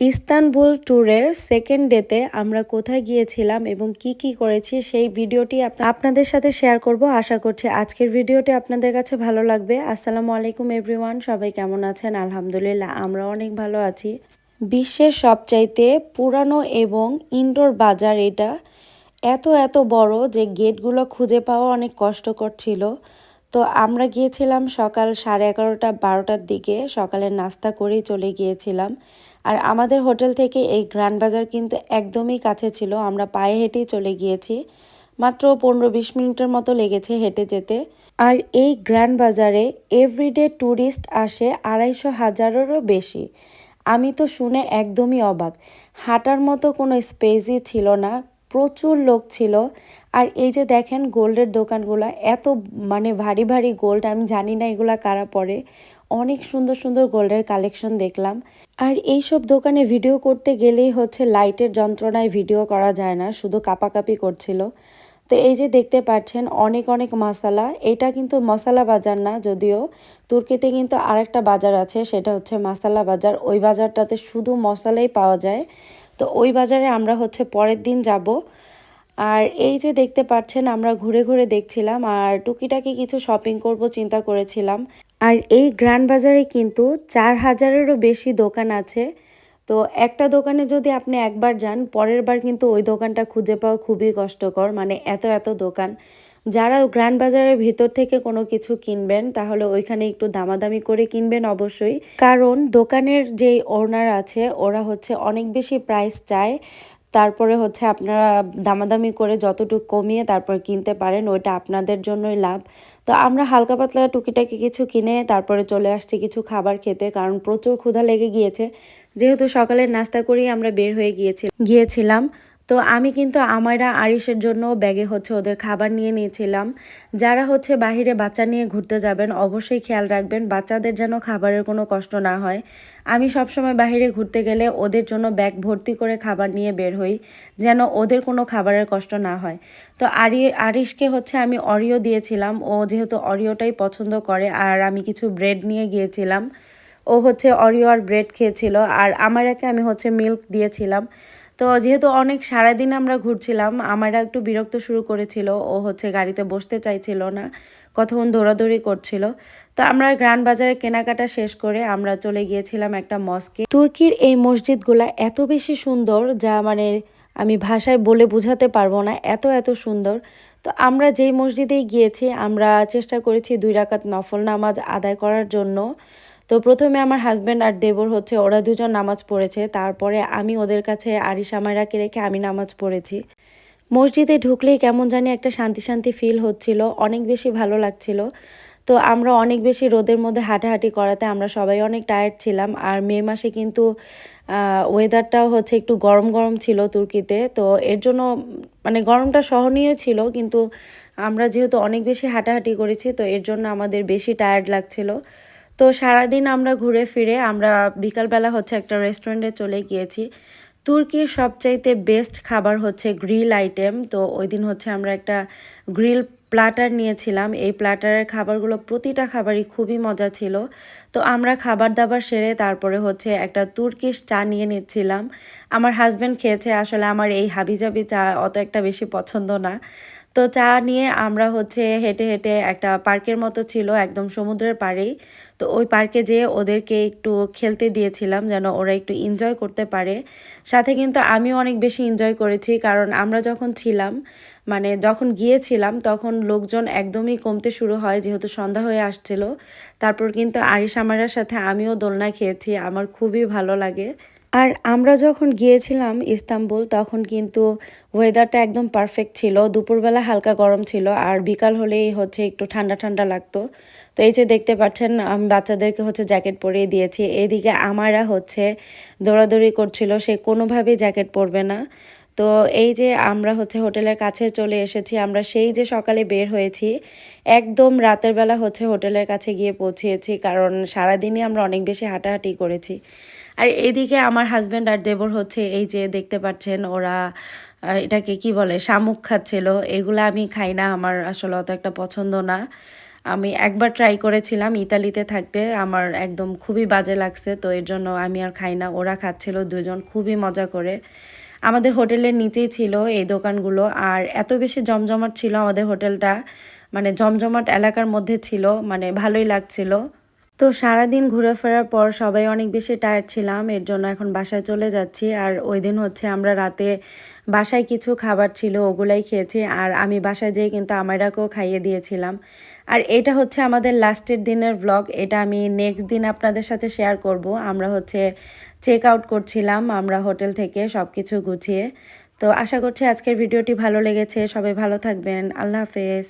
Istanbul ট্যুরের second ডেতে আমরা কোথায় গিয়েছিলাম এবং কি কি করেছি সেই ভিডিওটি আপ- আপনাদের সাথে শেয়ার করব। আশা করছি আজকের ভিডিওটি আপনাদের কাছে ভালো লাগবে। আসসালামু আলাইকুম এভরিওয়ান সবাই কেমন আছেন? আলহামদুলিল্লাহ, আমরা অনেক ভালো আছি। বিশ্বের সবচাইতে পুরানো এবং ইনডোর বাজার এটা। এত এত বড় যে গেটগুলো খুঁজে পাওয়া অনেক কষ্টকর ছিল। তো আমরা গিয়েছিলাম সকাল সাড়ে এগারোটা, বারোটার দিকে। সকালের নাস্তা করেই চলে গিয়েছিলাম। আর আমাদের হোটেল থেকে এই গ্র্যান্ড বাজার কিন্তু একদমই কাছে ছিল। আমরা পায়ে হেঁটেই চলে গিয়েছি। মাত্র পনেরো বিশ মিনিটের মতো লেগেছে হেঁটে যেতে। আর এই গ্র্যান্ড বাজারে এভরিডে ট্যুরিস্ট আসে আড়াইশো হাজারেরও বেশি। আমি তো শুনে একদমই অবাক। হাঁটার মতো কোনো স্পেসই ছিল না। প্রচুর লোক ছিল। আর এই যে দেখেন গোল্ডের দোকানগুলো, এত মানে ভারী ভারী গোল্ড, আমি জানি না এগুলা কারা পরে। অনেক সুন্দর সুন্দর গোল্ডের কালেকশন দেখলাম। আর এই সব দোকানে ভিডিও করতে গেলেই হচ্ছে লাইটের যন্ত্রণায় ভিডিও করা যায় না, শুধু কাপাকাপি করছিল। তো এই যে দেখতে পাচ্ছেন অনেক অনেক মশলা, এটা কিন্তু মশলা বাজার না যদিও, তুর্কিতে কিন্তু আরেকটা বাজার আছে, সেটা হচ্ছে মশলা বাজার। ওই বাজারটাতে শুধু মশলাই পাওয়া যায়। তো ওই বাজারে আমরা হচ্ছে পরের দিন যাব। আর এই যে দেখতে পাচ্ছেন, আমরা ঘুরে ঘুরে দেখছিলাম আর টুকিটাকি কিছু শপিং করব চিন্তা করেছিলাম। আর এই গ্র্যান্ড বাজারে কিন্তু চার হাজারেরও বেশি দোকান আছে। তো একটা দোকানে যদি আপনি একবার যান, পরের বার কিন্তু ওই দোকানটা খুঁজে পাওয়া খুবই কষ্টকর মানে এত এত দোকান। যারা গ্র্যান্ড বাজারের ভিতর থেকে কোনো কিছু কিনবেন, তাহলে ওইখানে একটু দামাদামি করে কিনবেন অবশ্যই। কারণ দোকানের যেই ওনার আছে, ওরা হচ্ছে অনেক বেশি প্রাইস চায়। তারপরে হচ্ছে আপনারা দামাদামি করে যতটুকু কমিয়ে তারপর কিনতে পারেন, ওইটা আপনাদের জন্যই লাভ। তো আমরা হালকা পাতলা টুকিটাকি কিছু কিনে তারপরে চলে আসছি কিছু খাবার খেতে, কারণ প্রচুর ক্ষুধা লেগে গিয়েছে। যেহেতু সকালের নাস্তা করেই আমরা বের হয়ে গিয়েছি, গিয়েছিলাম। তো আমি কিন্তু আমারা আরিসের জন্য ব্যাগে হচ্ছে ওদের খাবার নিয়ে নিয়েছিলাম। যারা হচ্ছে বাহিরে বাচ্চা নিয়ে ঘুরতে যাবেন, অবশ্যই খেয়াল রাখবেন, বাচ্চাদের যেন খাবারের কোনো কষ্ট না হয়। আমি সবসময় বাহিরে ঘুরতে গেলে ওদের জন্য ব্যাগ ভর্তি করে খাবার নিয়ে বের হই, যেন ওদের কোনো খাবারের কষ্ট না হয়। তো আরি, আরিশকে হচ্ছে আমি অরিও দিয়েছিলাম। ও যেহেতু অরিওটাই পছন্দ করে, আর আমি কিছু ব্রেড নিয়ে গিয়েছিলাম। ও হচ্ছে অরিও আর ব্রেড খেয়েছিল, আর আমার একে আমি হচ্ছে মিল্ক দিয়েছিলাম। তো যেহেতু অনেক সারাদিন আমরা ঘুরছিলাম, আমারা একটু বিরক্ত শুরু করেছিল। ও হচ্ছে গাড়িতে বসতে চাইছিল না, কতক্ষণ দৌড়াদৌড়ি করছিল। তো আমরা গ্রান্ড বাজারে কেনাকাটা শেষ করে আমরা চলে গিয়েছিলাম একটা মস্কে। তুর্কির এই মসজিদগুলা এত বেশি সুন্দর যা মানে আমি ভাষায় বলে বোঝাতে পারব না, এত এত সুন্দর। তো আমরা যেই মসজিদেই গিয়েছি, আমরা চেষ্টা করেছি দুই রাকাত নফল নামাজ আদায় করার জন্য। তো প্রথমে আমার হাজব্যান্ড আর দেবর হচ্ছে ওরা দুজন নামাজ পড়েছে। তারপরে আমি ওদের কাছে আরিস আমারাকে রেখে আমি নামাজ পড়েছি। মসজিদে ঢুকলেই কেমন জানি একটা শান্তি শান্তি ফিল হচ্ছিল, অনেক বেশি ভালো লাগছিল। তো আমরা অনেক বেশি রোদের মধ্যে হাঁটাহাঁটি করাতে আমরা সবাই অনেক টায়ার্ড ছিলাম। আর মে মাসে কিন্তু ওয়েদারটাও হচ্ছে একটু গরম গরম ছিল তুর্কিতে। তো এর জন্য মানে গরমটা সহনীয় ছিল, কিন্তু আমরা যেহেতু অনেক বেশি হাঁটাহাঁটি করেছি, তো এর জন্য আমাদের বেশি টায়ার্ড লাগছিল। তো সারাদিন আমরা ঘুরে ফিরে আমরা বিকালবেলা হচ্ছে একটা রেস্টুরেন্টে চলে গিয়েছি। তুর্কির সবচাইতে বেস্ট খাবার হচ্ছে গ্রিল আইটেম তো ওই দিন হচ্ছে আমরা একটা গ্রিল প্লাটার নিয়েছিলাম। এই প্লাটারের খাবারগুলো প্রতিটা খাবারই খুবই মজা ছিল। তো আমরা খাবার দাবার সেরে তারপরে হচ্ছে একটা তুর্কিশ চা নিয়ে নিচ্ছিলাম। আমার হাজব্যান্ড খেয়েছে, আসলে আমার এই হাবিজাবি চা অত একটা বেশি পছন্দ না। তো চা নিয়ে আমরা হচ্ছে হেঁটে হেঁটে একটা পার্কের মতো ছিল, একদম সমুদ্রের পাড়েই। তো ওই পার্কে যেয়ে ওদেরকে একটু খেলতে দিয়েছিলাম যেন ওরা একটু এনজয় করতে পারে। সাথে কিন্তু আমিও অনেক বেশি এনজয় করেছি, কারণ আমরা যখন ছিলাম মানে যখন গিয়েছিলাম, তখন লোকজন একদমই কমতে শুরু হয়, যেহেতু সন্ধ্যা হয়ে আসছিল। তারপর কিন্তু আরিস আমারার সাথে আমিও দোলনা খেয়েছি, আমার খুবই ভালো লাগে। আর আমরা যখন গিয়েছিলাম ইস্তাম্বুল, তখন কিন্তু ওয়েদারটা একদম পারফেক্ট ছিল। দুপুরবেলা হালকা গরম ছিল আর বিকাল হলেই হচ্ছে একটু ঠান্ডা ঠান্ডা লাগতো। তো এই যে দেখতে পাচ্ছেন, আমি, বাচ্চাদেরকে হচ্ছে জ্যাকেট পরিয়ে দিয়েছি। এদিকে আমারা হচ্ছে দৌড়াদৌড়ি করছিল, সে কোনোভাবেই জ্যাকেট পরবে না। তো এই যে আমরা হচ্ছে হোটেলের কাছে চলে এসেছি, আমরা সেই যে সকালে বের হয়েছি, একদম রাতের বেলা হচ্ছে হোটেলের কাছে গিয়ে পৌঁছিয়েছি কারণ সারাদিনই আমরা অনেক বেশি হাঁটাহাঁটি করেছি। আর এদিকে আমার হাজব্যান্ড আর দেবর হচ্ছে এই যে দেখতে পাচ্ছেন, ওরা এটাকে কি বলে, শামুক খাচ্ছিল। এগুলো আমি খাই না, আমার আসলে অত একটা পছন্দ না। আমি একবার ট্রাই করেছিলাম ইতালিতে থাকতে, আমার একদম খুবই বাজে লাগছে, তো এর জন্য আমি আর খাই না। ওরা খাচ্ছিল, দুজন খুবই মজা করে। আমাদের হোটেলের নিচেই ছিল এই দোকানগুলো, আর এত বেশি জমজমাট ছিল আমাদের হোটেলটা মানে জমজমাট এলাকার মধ্যে ছিল মানে ভালোই লাগছিল। তো সারাদিন ঘুরে ফেরার পর সবাই অনেক বেশি টায়ার্ড ছিলাম, এর জন্য এখন বাসায় চলে যাচ্ছি। আর ওই দিন হচ্ছে আমরা রাতে বাসায় কিছু খাবার ছিল, ওগুলাই খেয়েছি। আর আমি বাসায় যেয়ে কিন্তু আমারাকেও খাইয়ে দিয়েছিলাম। আর এটা হচ্ছে আমাদের লাস্টের দিনের ব্লগ এটা আমি নেক্সট দিন আপনাদের সাথে শেয়ার করব। আমরা হচ্ছে চেক আউট করছিলাম, আমরা হোটেল থেকে সব কিছু গুছিয়ে। তো আশা করছি আজকের ভিডিওটি ভালো লেগেছে, সবাই ভালো থাকবেন, আল্লাহ হাফেজ।